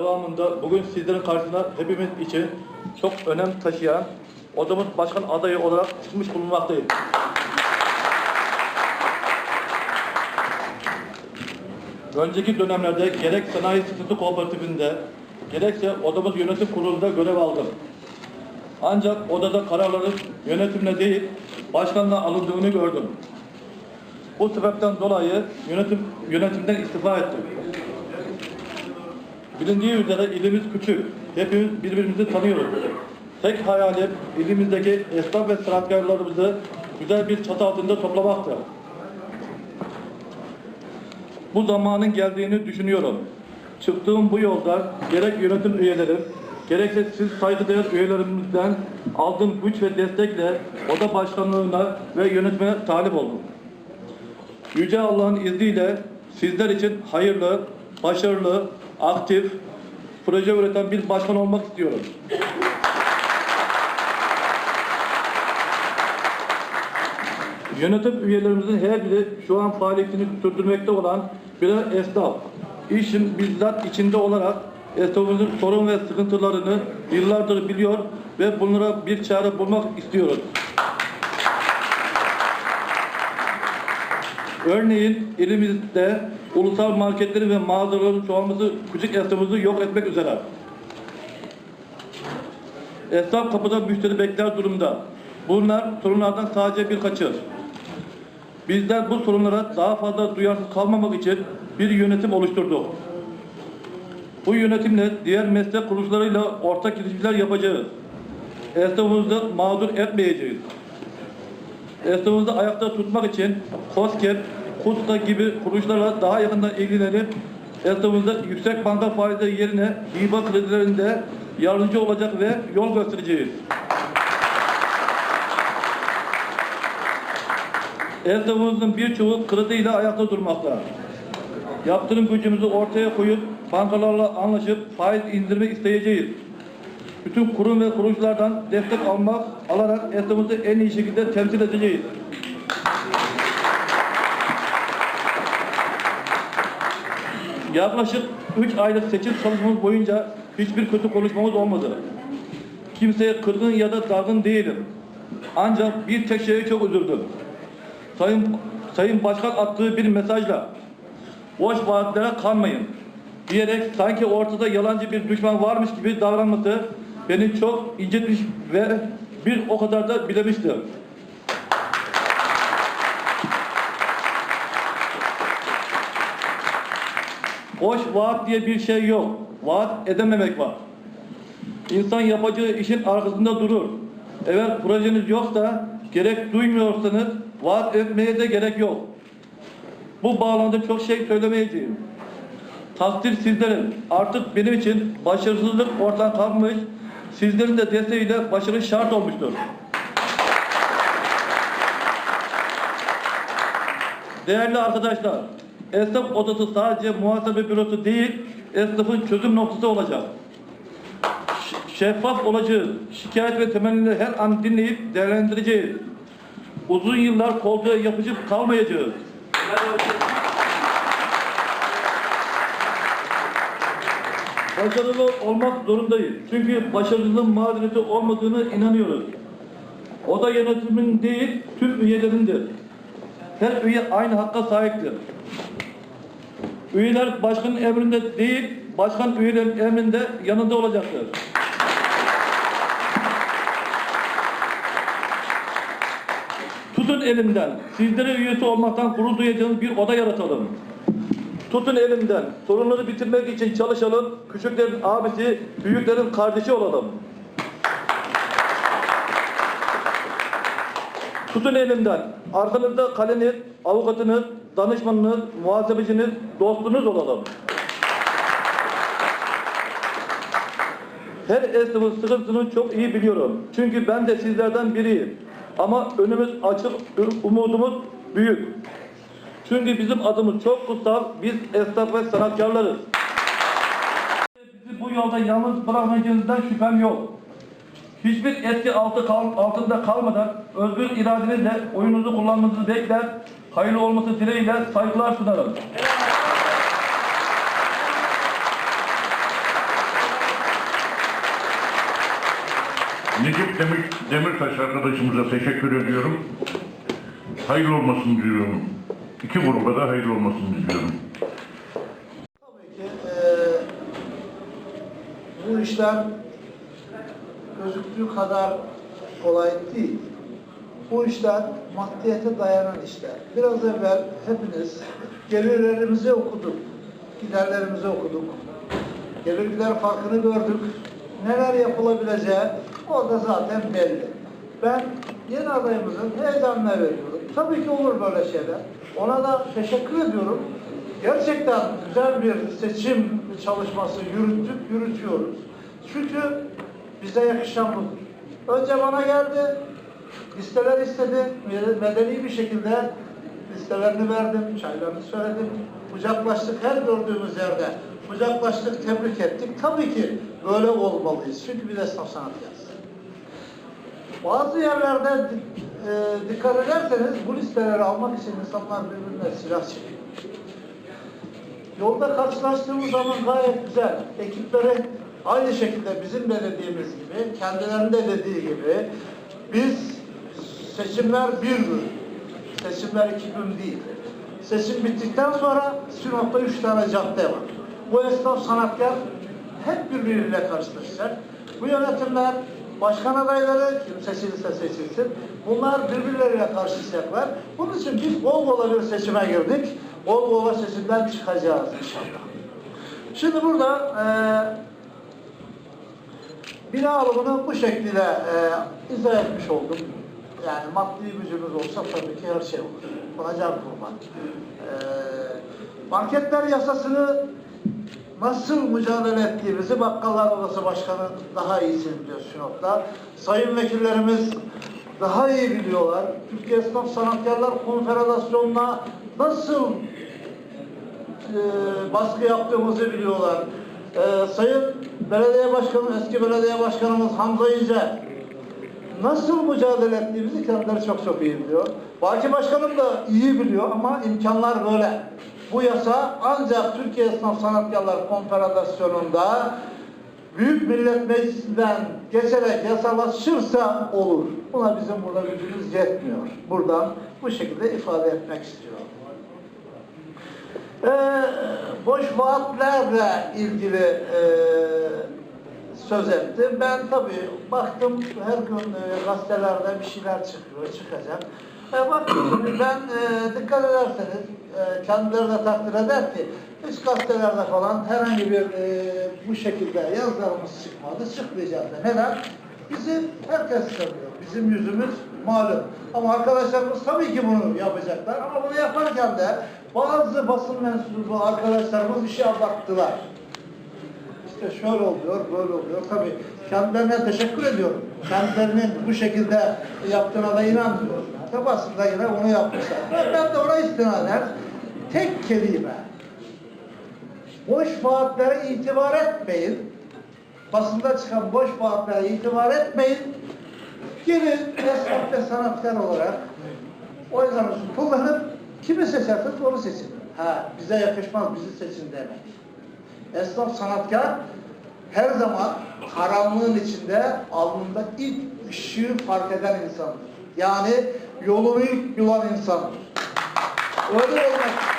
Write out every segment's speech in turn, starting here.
Devamında bugün sizlerin karşısına hepimiz için çok önem taşıyan odamız başkan adayı olarak çıkmış bulunmaktayım. Önceki dönemlerde gerek sanayi sıkıntı kooperatifinde gerekse odamız yönetim kurulunda görev aldım. Ancak odada kararların yönetimle değil başkanla alındığını gördüm. Bu sebepten dolayı yönetim yönetimden istifa ettim. Bilindiği üzere ilimiz küçük. Hepimiz birbirimizi tanıyoruz. Tek hayalim ilimizdeki esnaf ve sanatkarlarımızı güzel bir çatı altında toplamaktır. Bu zamanın geldiğini düşünüyorum. Çıktığım bu yolda gerek yönetim üyelerim, gerekse siz saygıdeğer üyelerimizden aldığım güç ve destekle oda başkanlığına ve yönetmeye talip oldum. Yüce Allah'ın izniyle sizler için hayırlı, başarılı, aktif, proje üreten bir başkan olmak istiyorum. Yönetim üyelerimizin her biri şu an faaliyetini sürdürmekte olan birer esnaf. İşin bizzat içinde olarak esnafımızın sorun ve sıkıntılarını yıllardır biliyor ve bunlara bir çare bulmak istiyoruz. Örneğin elimizde ulusal marketleri ve mağazaların çoğalması küçük esnafımızı yok etmek üzere. Esnaf kapıda müşteri bekler durumda. Bunlar sorunlardan sadece birkaçı. Bizler bu sorunlara daha fazla duyarsız kalmamak için bir yönetim oluşturduk. Bu yönetimle diğer meslek kuruluşlarıyla ortak girişimler yapacağız. Esnafımızı mağdur etmeyeceğiz. Esnafımızı ayakta tutmak için COSGAP, KUSKA gibi kuruluşlarla daha yakından ilgilenip esnafımıza yüksek banka faizleri yerine hibe kredilerinde yardımcı olacak ve yol göstereceğiz. Esnafımızın birçoğu krediyle ayakta durmakta. Yaptırım gücümüzü ortaya koyup bankalarla anlaşıp faiz indirmek isteyeceğiz. Bütün kurum ve kuruluşlardan destek almak, alarak esnafımızı en iyi şekilde temsil edeceğiz. Yaklaşık 3 aylık seçim çalışmamız boyunca hiçbir kötü konuşmamız olmadı. Kimseye kırgın ya da dargın değilim. Ancak bir tek şeye çok üzüldüm. Sayın, Sayın Başkan attığı bir mesajla boş vaatlere kanmayın diyerek sanki ortada yalancı bir düşman varmış gibi davranması beni çok incitmiş ve bir o kadar da bilemişti. Boş vaat diye bir şey yok. Vaat edememek var. İnsan yapacağı işin arkasında durur. Eğer projeniz yoksa, gerek duymuyorsanız vaat etmeye de gerek yok. Bu bağlamda çok şey söylemeyeceğim. Takdir sizlerin. Artık benim için başarısızlık ortadan kalkmış, sizlerin de desteğiyle başarı şart olmuştur. Değerli arkadaşlar, esnaf odası sadece muhasebe bürosu değil, esnafın çözüm noktası olacak. Şeffaf olacağız. Şikayet ve temennileri her an dinleyip değerlendireceğiz. Uzun yıllar koltuğa yapışıp kalmayacağız. Başarılı olmak zorundayız. Çünkü başarının mazereti olmadığını inanıyoruz. O da yönetimin değil, tüm üyelerindir. Her üye aynı hakka sahiptir. Üyeler başkanın emrinde değil, başkan üyelerin emrinde yanında olacaktır. Tutun elimden, sizlere üyesi olmaktan gurur duyacağınız bir oda yaratalım. Tutun elimden, sorunları bitirmek için çalışalım, küçüklerin abisi, büyüklerin kardeşi olalım. Tutun elimden, arkanızda kaleniz, avukatınız, danışmanınız, muhasebeciniz, dostunuz olalım. Her esnafın sıkıntısını çok iyi biliyorum. Çünkü ben de sizlerden biriyim. Ama önümüz açık, umudumuz büyük. Çünkü bizim adımız çok kutsal. Biz esnaf ve sanatkarlarız. Bizi bu yolda yalnız bırakmayacağınızdan şüphem yok. Hiçbir etki altı kal, altında kalmadan özgür iradenizle oyunuzu kullanmanızı bekler. Hayırlı olması dileğiyle saygılar sunarım. Necip Demir, Demirtaş arkadaşımıza teşekkür ediyorum. Hayırlı olmasın diyorum. İki gruba da hayırlı olmasını diliyorum. Tabii ki eee, bu işler gözüktüğü kadar kolay değil. Bu işler maddiyete dayanan işler. Biraz evvel hepiniz gelirlerimizi okuduk, giderlerimizi okuduk. Gelir gider farkını gördük. Neler yapılabileceği orada zaten belli. Ben yeni adayımızın heyecanına veriyorum. Tabii ki olur böyle şeyler. Ona da teşekkür ediyorum. Gerçekten güzel bir seçim çalışması yürüttük, yürütüyoruz. Çünkü bize yakışan budur. Önce bana geldi, listeler istedi, medeni bir şekilde listelerini verdim, çaylarını söyledim, kucaklaştık her gördüğümüz yerde. Kucaklaştık, tebrik ettik. Tabii ki böyle olmalıyız. Çünkü biz esnaf sanatkarız. Bazı yerlerde e, dikkat ederseniz bu listeleri almak için insanlar birbirine silah çekiyor. Yolda karşılaştığımız zaman gayet güzel. Ekipleri aynı şekilde bizim belediyemiz gibi, kendilerinin de dediği gibi biz seçimler bir gün, seçimler iki gün değil. Seçim bittikten sonra Sinop'ta üç tane cadde var. Bu esnaf sanatkar hep birbiriyle karşılaşacak. Bu yönetimler, başkan adayları kim seçilirse seçilsin, bunlar birbirleriyle karşılaşacaklar. Bunun için biz bol bol bir seçime girdik. Bol bol seçimden çıkacağız inşallah. Şimdi burada eee bina alımını bu şekilde e, izah etmiş oldum. Yani maddi gücümüz olsa tabii ki her şey olur. Buna can kurban. E, marketler yasasını nasıl mücadele ettiğimizi Bakkallar Odası Başkanı daha iyisini biliyor Sinop'ta. Sayın vekillerimiz daha iyi biliyorlar. Türkiye Esnaf Sanatkarlar Konfederasyonu'na nasıl e, baskı yaptığımızı biliyorlar. E, Sayın Belediye Başkanı, eski Belediye Başkanımız Hamza İnce nasıl mücadele ettiğimizi kendileri çok çok iyi biliyor. Baki Başkanım da iyi biliyor ama imkanlar böyle. Bu yasa ancak Türkiye Esnaf Sanatkarlar Konfederasyonu'nda Büyük Millet Meclisi'nden geçerek yasalaşırsa olur. Buna bizim burada gücümüz yetmiyor. Buradan bu şekilde ifade etmek istiyorum. Ee, boş vaatlerle ilgili e, söz etti. Ben tabii baktım her gün e, gazetelerde bir şeyler çıkıyor, çıkacak. E, baktım ben e, dikkat ederseniz e, kendileri de takdir eder ki hiç gazetelerde falan herhangi bir e, bu şekilde yazılarımız çıkmadı, çıkmayacak da. Neden? Bizi herkes tanıyor. Bizim yüzümüz malum. Ama arkadaşlarımız tabii ki bunu yapacaklar. Ama bunu yaparken de bazı basın mensubu arkadaşlarımız işi abarttılar. İşte şöyle oluyor, böyle oluyor. Tabii kendilerine teşekkür ediyorum. Kendilerinin bu şekilde yaptığına da inanmıyorum. Tabi basında yine onu yapmışlar. Ben de ona istinaden tek kelime. Boş vaatlere itibar etmeyin. Basında çıkan boş vaatlere itibar etmeyin. Gelin esnaf ve sanatkar olarak oylarınızı kullanıp kimi seçerseniz onu seçin. Ha, bize yakışmaz, bizi seçin demek. Esnaf sanatkar her zaman karanlığın içinde alnında ilk ışığı fark eden insandır. Yani yolunu ilk bulan insandır. Öyle olmak.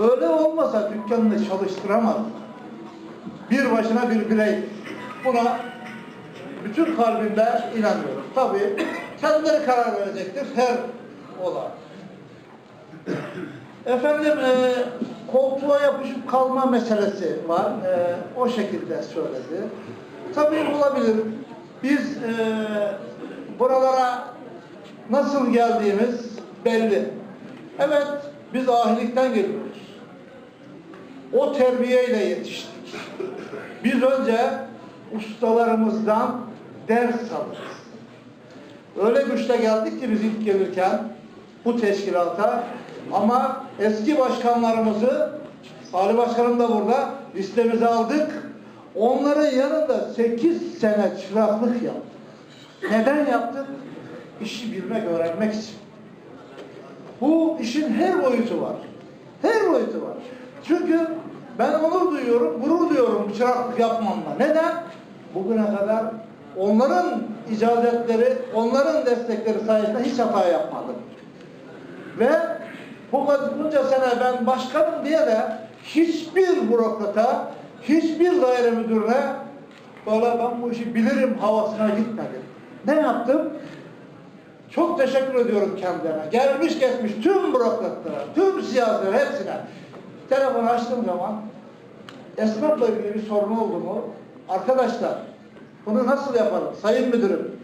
Öyle olmasa dükkanını çalıştıramaz. Bir başına bir birey. Buna bütün kalbimle inanıyorum. Tabii kendileri karar verecektir her olay. Efendim e, koltuğa yapışıp kalma meselesi var. E, o şekilde söyledi. Tabii olabilir. Biz e, buralara nasıl geldiğimiz belli. Evet, biz ahilikten geliyoruz. O terbiyeyle yetiştik. Biz önce ustalarımızdan ders alırız. Öyle güçte geldik ki biz ilk gelirken bu teşkilata ama eski başkanlarımızı Salih Başkanım da burada listemize aldık. Onların yanında 8 sene çıraklık yaptık. Neden yaptık? İşi bilmek, öğrenmek için. Bu işin her boyutu var. Her boyutu var. Çünkü Ben onur duyuyorum, gurur duyuyorum bu çıraklık yapmamla. Neden? Bugüne kadar onların icazetleri, onların destekleri sayesinde hiç hata yapmadım. Ve bu bunca sene ben başkanım diye de hiçbir bürokrata, hiçbir daire müdürüne böyle ben bu işi bilirim havasına gitmedim. Ne yaptım? Çok teşekkür ediyorum kendilerine. Gelmiş geçmiş tüm bürokratlara, tüm siyasilere hepsine. Telefonu açtığım zaman esnafla ilgili bir sorun oldu mu? Arkadaşlar bunu nasıl yapalım? Sayın müdürüm,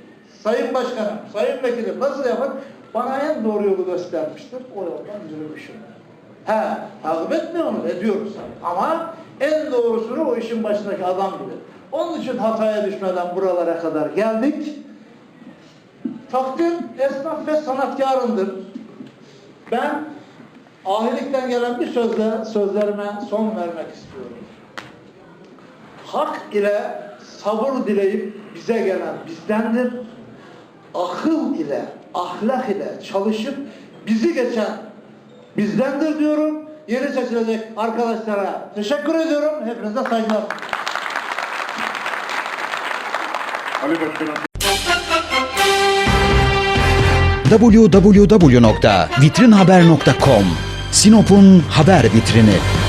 sayın başkanım, sayın vekilim nasıl yapalım? Bana en doğru yolu göstermiştir. O yoldan yürümüşüm. He, takip etmiyor mu? Ediyoruz. Ama en doğrusunu o işin başındaki adam bilir. Onun için hataya düşmeden buralara kadar geldik. Takdim esnaf ve sanatkarındır. Ben ahilikten gelen bir sözle sözlerime son vermek istiyorum. Hak ile sabır dileyip bize gelen bizdendir. Akıl ile, ahlak ile çalışıp bizi geçen bizdendir diyorum. Yeni seçilecek arkadaşlara teşekkür ediyorum. Hepinize saygılar. Ali Başkanım www.vitrinhaber.com Sinop'un haber vitrini.